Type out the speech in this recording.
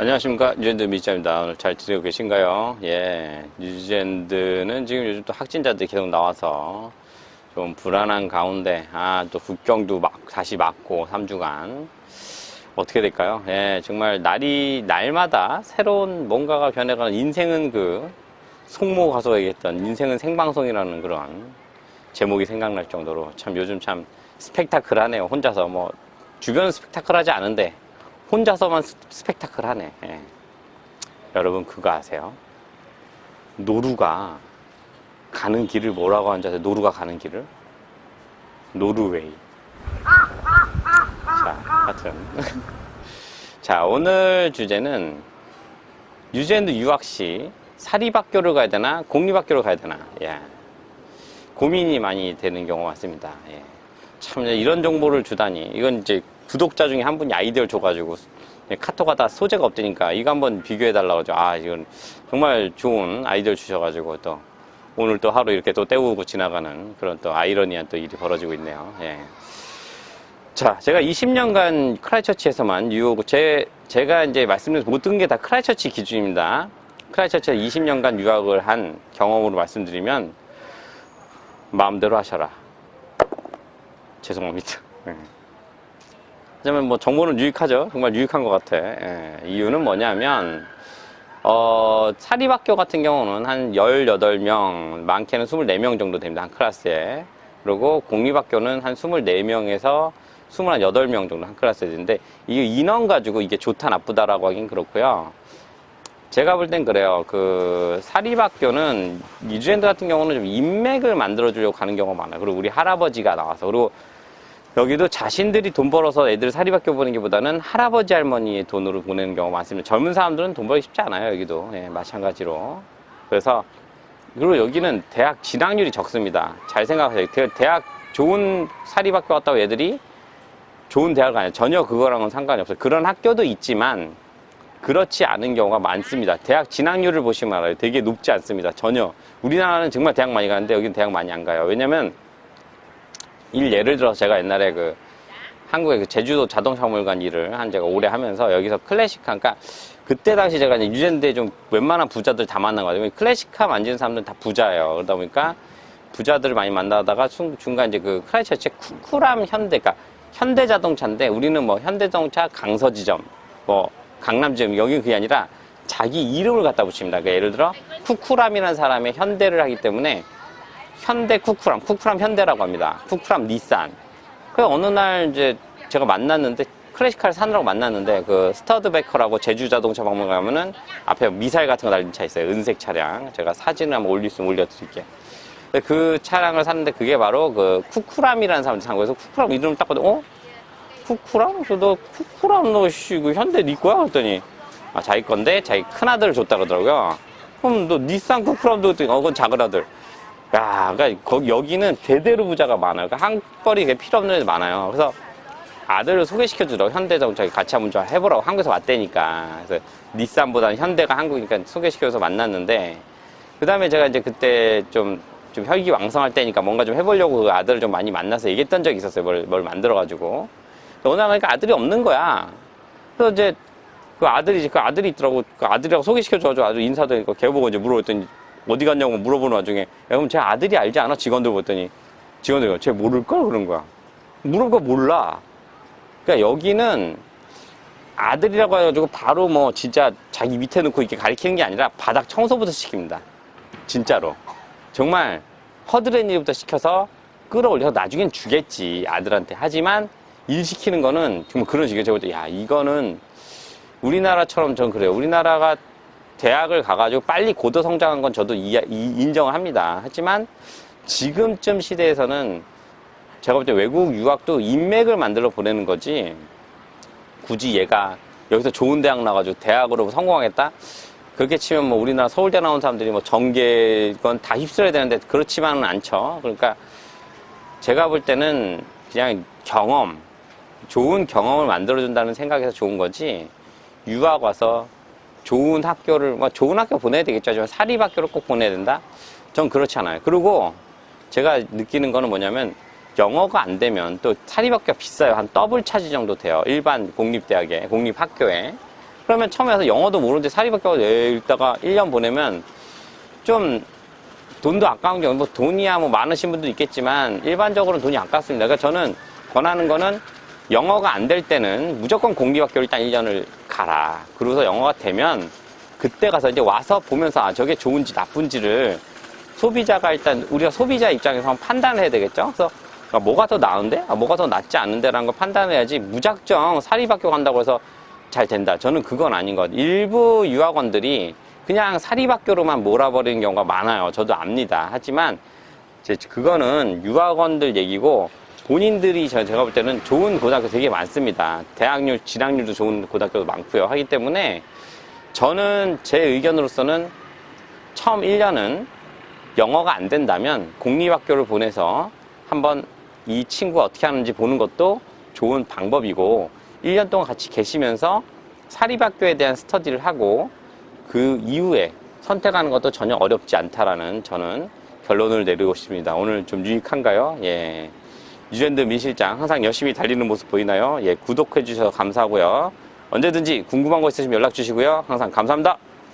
안녕하십니까 뉴젠드 미자입니다. 오늘 잘 지내고 계신가요? 예, 뉴젠드는 지금 요즘 또 확진자들이 계속 나와서 좀 불안한 가운데 아 또 국경도 막 다시 막고 3주간 어떻게 될까요? 예, 정말 날이 날마다 새로운 뭔가가 변해가는 인생은 그 송모 가서 얘기했던 인생은 생방송이라는 그런 제목이 생각날 정도로 참 요즘 참 스펙타클하네요. 혼자서 뭐 주변은 스펙타클하지 않은데 혼자서만 스- 스펙타클 하네. 예. 여러분 그거 아세요? 노루가 가는 길을 뭐라고 하는지 아세요? 노루가 가는 길을? 노르웨이. 자, 하여튼. 자, 오늘 주제는 뉴질랜드 유학 시 사립학교를 가야 되나 공립학교를 가야 되나 예. 고민이 많이 되는 경우가 많습니다. 예. 참 이런 정보를 주다니 이건 이제 구독자 중에 한 분이 아이디어를 줘가지고 예, 카톡 하다 소재가 없다니까 이거 한번 비교해 달라고 하죠. 아 이건 정말 좋은 아이디어를 주셔가지고 또 오늘 또 하루 이렇게 또 때우고 지나가는 그런 또 아이러니한 또 일이 벌어지고 있네요. 예. 자, 제가 20년간 크라이처치에서만 뉴욕, 제, 제가 이제 말씀드린 모든 게 다 크라이처치 기준입니다. 크라이처치에 20년간 유학을 한 경험으로 말씀드리면, 마음대로 하셔라. 죄송합니다. 예. 하지만 뭐 정보는 유익하죠. 정말 유익한 것 같아. 예. 이유는 뭐냐면, 어, 사립학교 같은 경우는 한 18명, 많게는 24명 정도 됩니다. 한 클래스에. 그리고 공립학교는 한 24명에서 28명 정도 한 클래스에 되는데, 이게 인원 가지고 이게 좋다, 나쁘다라고 하긴 그렇고요. 제가 볼 땐 그래요. 그, 사립학교는, 뉴질랜드 같은 경우는 좀 인맥을 만들어 주려고 가는 경우가 많아요. 그리고 우리 할아버지가 나와서. 그리고 여기도 자신들이 돈 벌어서 애들 사립학교 보내는 게 보다는 할아버지 할머니의 돈으로 보내는 경우가 많습니다. 젊은 사람들은 돈 벌기 쉽지 않아요, 여기도. 예, 마찬가지로. 그래서, 그리고 여기는 대학 진학률이 적습니다. 잘 생각하세요. 대- 대학 좋은 사립학교 갔다고 애들이 좋은 대학 아니에요. 전혀 그거랑은 상관이 없어요. 그런 학교도 있지만, 그렇지 않은 경우가 많습니다. 대학 진학률을 보시면 알아요. 되게 높지 않습니다. 전혀. 우리나라는 정말 대학 많이 가는데 여기는 대학 많이 안 가요. 왜냐면, 일 예를 들어서 제가 옛날에 그 한국의 그 제주도 자동차 박물관 일을 한 제가 오래 하면서 여기서 클래식카 그러니까 그때 당시 제가 이제 뉴젠드에 좀 웬만한 부자들 다 만난 거예요. 클래식카 만지는 사람들은 다 부자예요. 그러다 보니까 부자들을 많이 만나다가 중- 중간 이제 그 크라이처치의 쿠쿠람 현대 그러니까 현대 자동차인데 우리는 뭐 현대 자동차 강서지점 뭐 강남지점 여기 그게 아니라 자기 이름을 갖다 붙입니다. 그러니까 예를 들어 쿠쿠람이라는 사람의 현대를 하기 때문에 현대 쿠쿠람, 쿠쿠람 현대라고 합니다. 쿠쿠람 니산. 그 어느 날 이제 제가 만났는데 클래식카를 사느라고 만났는데 그 스터드베커라고 제주 자동차 박물관 가면은 앞에 미사일 같은 거 달린 차 있어요. 은색 차량. 제가 사진을 한번 올릴 수 있으면 올려드릴게요. 근데 그 차량을 샀는데 그게 바로 그 쿠쿠람이라는 사람이 산. 그래서 쿠쿠람 이름을 딱 보더니 어? 쿠쿠람? 너 쿠쿠람 너 씨, 그 현대 네 거야? 그랬더니 아 자기 건데 자기 큰 아들을 줬다 그러더라고요. 그럼 너 닛산 쿠쿠람도 그랬더니 어 그건 작은 아들. 야, 그러니까 거기 여기는 대대로 부자가 많아요. 그러니까 한벌이 필요 없는 애들 많아요. 그래서 아들을 소개시켜 주더라고 현대자동차 같이 한번 좀 해보라고 한국에서 왔다니까. 그래서 닛산보다는 현대가 한국이니까 소개시켜서 만났는데 그 다음에 제가 이제 그때 좀, 좀 혈기왕성할 때니까 뭔가 좀 해보려고 그 아들을 좀 많이 만나서 얘기했던 적이 있었어요. 뭘, 뭘 만들어가지고. 어느 날 가니까 아들이 없는 거야. 그래서 이제 그 아들이, 그 아들이 있더라고. 그 아들이라고 소개시켜줘가지고 아주 인사도 했고 걔 보고 이제 물어봤더니 어디 갔냐고 물어보는 와중에 야, 그럼 제 아들이 알지 않아? 직원들 봤더니 직원들이 쟤 모를걸? 그런 거야. 물어봐 몰라. 그러니까 여기는 아들이라고 해가지고 바로 뭐 진짜 자기 밑에 놓고 이렇게 가리키는 게 아니라 바닥 청소부터 시킵니다. 진짜로. 정말 허드렛 일부터 시켜서 끌어올려서 나중엔 주겠지 아들한테. 하지만 일 시키는 거는 정말 그런 식이에요. 제가 야, 이거는 우리나라처럼 전 그래요. 우리나라가 대학을 가가지고 빨리 고도 성장한 건 저도 이- 이- 인정을 합니다. 하지만 지금쯤 시대에서는 제가 볼 때 외국 유학도 인맥을 만들어 보내는 거지 굳이 얘가 여기서 좋은 대학 나가지고 대학으로 성공하겠다? 그렇게 치면 뭐 우리나라 서울대 나온 사람들이 뭐 전개건 다 휩쓸어야 되는데 그렇지만은 않죠. 그러니까 제가 볼 때는 그냥 경험, 좋은 경험을 만들어준다는 생각에서 좋은 거지 유학 와서 좋은 학교를 뭐 좋은 학교 보내야 되겠죠. 하지만 사립학교를 꼭 보내야 된다? 전 그렇지 않아요. 그리고 제가 느끼는 거는 뭐냐면 영어가 안 되면 또 사립학교가 비싸요. 한 더블 차지 정도 돼요. 일반 공립대학에, 공립학교에. 그러면 처음에 와서 영어도 모르는데 사립학교 읽다가 1년 보내면 좀 돈도 아까운 경우, 뭐 돈이야 뭐 많으신 분도 있겠지만 일반적으로는 돈이 아깝습니다. 그러니까 저는 권하는 거는 영어가 안 될 때는 무조건 공립학교를 일단 1년을 가라. 그러고서 영어가 되면 그때 가서 이제 와서 보면서 아, 저게 좋은지 나쁜지를 소비자가 일단 우리가 소비자 입장에서 한번 판단을 해야 되겠죠. 그래서 아, 뭐가 더 나은데? 아, 뭐가 더 낫지 않은데라는 걸 판단해야지 무작정 사립학교 간다고 해서 잘 된다. 저는 그건 아닌 것. 일부 유학원들이 그냥 사립학교로만 몰아버리는 경우가 많아요. 저도 압니다. 하지만 이제 그거는 유학원들 얘기고 본인들이 저- 제가 볼 때는 좋은 고등학교 되게 많습니다. 대학률, 진학률도 좋은 고등학교도 많고요. 하기 때문에 저는 제 의견으로서는 처음 1년은 영어가 안 된다면 공립학교를 보내서 한번 이 친구가 어떻게 하는지 보는 것도 좋은 방법이고 1년 동안 같이 계시면서 사립학교에 대한 스터디를 하고 그 이후에 선택하는 것도 전혀 어렵지 않다라는 저는 결론을 내리고 싶습니다. 오늘 좀 유익한가요? 예. 뉴젠드 민 실장 항상 열심히 달리는 모습 보이나요? 예, 구독해 주셔서 감사하고요. 언제든지 궁금한 거 있으시면 연락 주시고요. 항상 감사합니다.